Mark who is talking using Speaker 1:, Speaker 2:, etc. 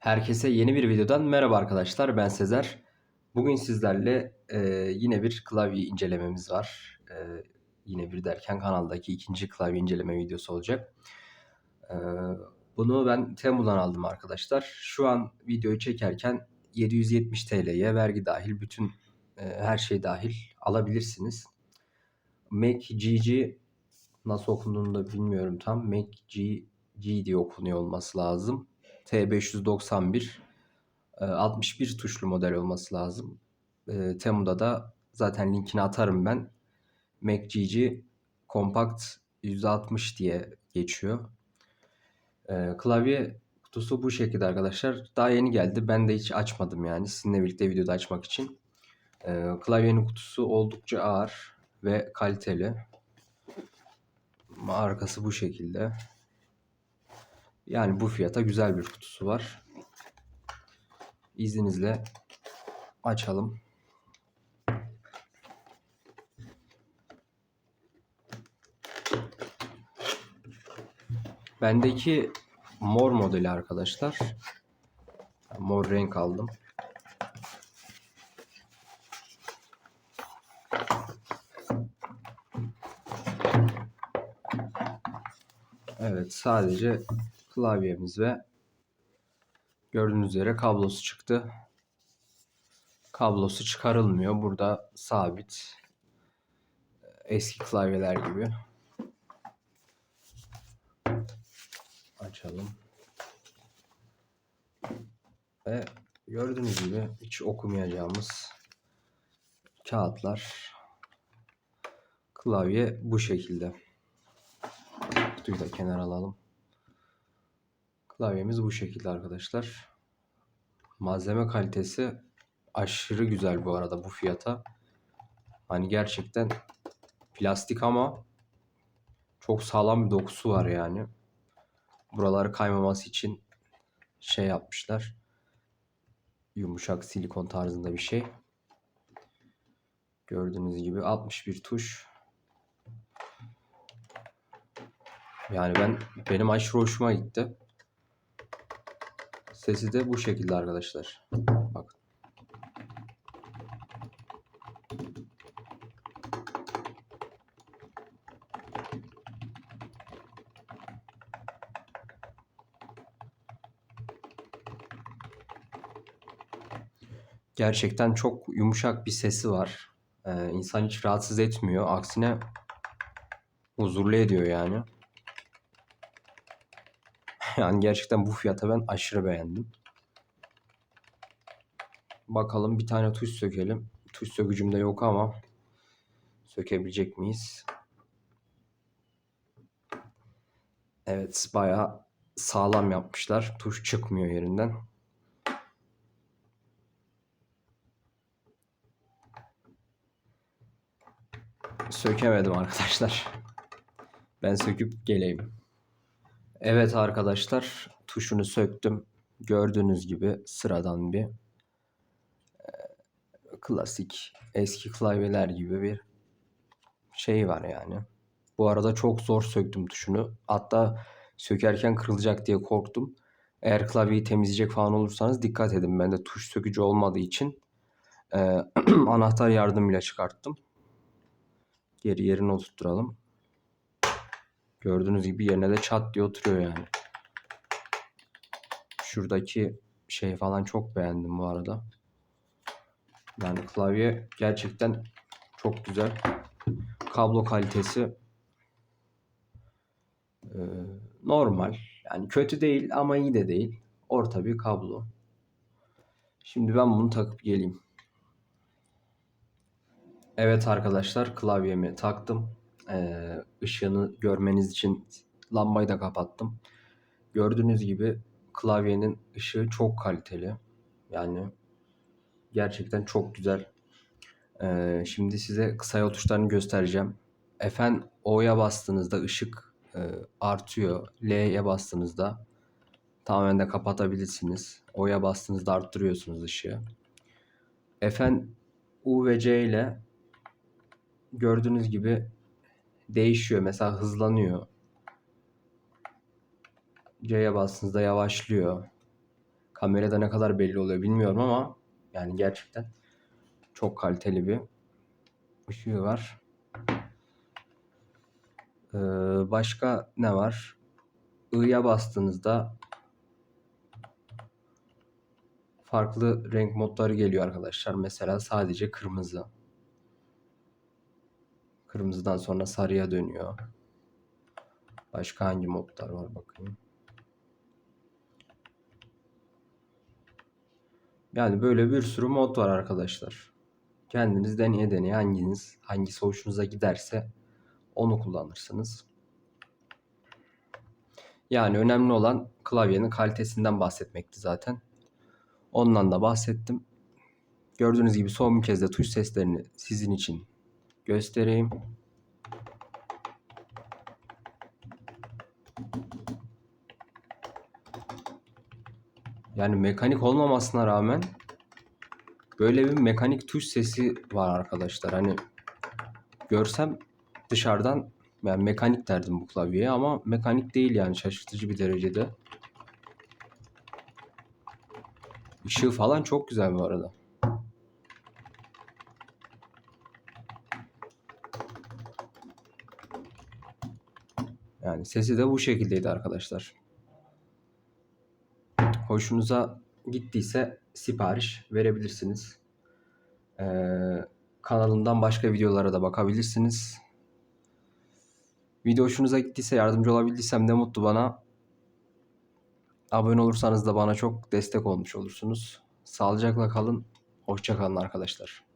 Speaker 1: Herkese yeni bir videodan merhaba arkadaşlar. Ben Sezer. Bugün sizlerle e, yine bir klavye incelememiz var. E, yine bir derken kanaldaki ikinci klavye inceleme videosu olacak. E, bunu ben Temu'dan aldım arkadaşlar. Şu an videoyu çekerken 770 TL'ye vergi dahil bütün e, her şey dahil alabilirsiniz. Mac GG nasıl okunduğunu da bilmiyorum tam. Mac G, G diye okunuyor olması lazım. T591 e, 61 tuşlu model olması lazım. E, Temu'da da zaten linkini atarım ben. Mac GG Compact 160 diye geçiyor. E, Klavye kutusu bu şekilde arkadaşlar. Daha yeni geldi. Ben de hiç açmadım yani. Sizinle birlikte videoda açmak için. E, Klavyenin kutusu oldukça ağır ve kaliteli. Arkası bu şekilde. Yani bu fiyata güzel bir kutusu var. İzninizle açalım. Bendeki mor modeli arkadaşlar. Mor renk aldım. Evet sadece klavyemiz ve gördüğünüz üzere kablosu çıktı. Kablosu çıkarılmıyor. Burada sabit. Eski klavyeler gibi. Açalım. Ve gördüğünüz gibi hiç okumayacağımız kağıtlar. Klavye bu şekilde. Kutuyu da kenara alalım. Klavyemiz bu şekilde arkadaşlar. Malzeme kalitesi aşırı güzel bu arada bu fiyata. Hani gerçekten plastik ama çok sağlam bir dokusu var yani. Buraları kaymaması için şey yapmışlar. Yumuşak silikon tarzında bir şey. Gördüğünüz gibi 61 tuş. Yani ben benim aşırı hoşuma gitti. Sesi de bu şekilde arkadaşlar. Bakın. Gerçekten çok yumuşak bir sesi var. Ee, insan hiç rahatsız etmiyor. Aksine huzurlu ediyor yani. Yani gerçekten bu fiyata ben aşırı beğendim. Bakalım bir tane tuş sökelim. Tuş sökücüm de yok ama sökebilecek miyiz? Evet bayağı sağlam yapmışlar. Tuş çıkmıyor yerinden. Sökemedim arkadaşlar. Ben söküp geleyim. Evet arkadaşlar tuşunu söktüm. Gördüğünüz gibi sıradan bir e, klasik eski klavyeler gibi bir şey var yani. Bu arada çok zor söktüm tuşunu. Hatta sökerken kırılacak diye korktum. Eğer klavyeyi temizleyecek falan olursanız dikkat edin. Ben de tuş sökücü olmadığı için e, anahtar yardımıyla çıkarttım. Geri yerine oturtturalım. Gördüğünüz gibi yerine de çat diye oturuyor yani. Şuradaki şey falan çok beğendim bu arada. Yani klavye gerçekten çok güzel. Kablo kalitesi e, normal. Yani kötü değil ama iyi de değil. Orta bir kablo. Şimdi ben bunu takıp geleyim. Evet arkadaşlar klavyemi taktım. Ee, ışığını görmeniz için lambayı da kapattım. Gördüğünüz gibi klavyenin ışığı çok kaliteli. Yani gerçekten çok güzel. Ee, şimdi size kısa yol tuşlarını göstereceğim. Fn O'ya bastığınızda ışık e, artıyor. L'ye bastığınızda tamamen de kapatabilirsiniz. O'ya bastığınızda arttırıyorsunuz ışığı. Fn U ve C ile gördüğünüz gibi değişiyor. Mesela hızlanıyor. C'ye bastığınızda yavaşlıyor. Kamerada ne kadar belli oluyor bilmiyorum ama yani gerçekten çok kaliteli bir ışığı var. Ee, başka ne var? I'ya bastığınızda farklı renk modları geliyor arkadaşlar. Mesela sadece kırmızı. Kırmızıdan sonra sarıya dönüyor. Başka hangi modlar var bakayım. Yani böyle bir sürü mod var arkadaşlar. Kendiniz deneye deneye hanginiz hangisi hoşunuza giderse onu kullanırsınız. Yani önemli olan klavyenin kalitesinden bahsetmekti zaten. Ondan da bahsettim. Gördüğünüz gibi son bir kez de tuş seslerini sizin için göstereyim. Yani mekanik olmamasına rağmen böyle bir mekanik tuş sesi var arkadaşlar. Hani görsem dışarıdan yani mekanik derdim bu klavyeye ama mekanik değil yani şaşırtıcı bir derecede. Işığı falan çok güzel bu arada. Yani sesi de bu şekildeydi arkadaşlar. Hoşunuza gittiyse sipariş verebilirsiniz. Ee, kanalımdan başka videolara da bakabilirsiniz. Video hoşunuza gittiyse yardımcı olabildiysem ne mutlu bana. Abone olursanız da bana çok destek olmuş olursunuz. Sağlıcakla kalın. Hoşça kalın arkadaşlar.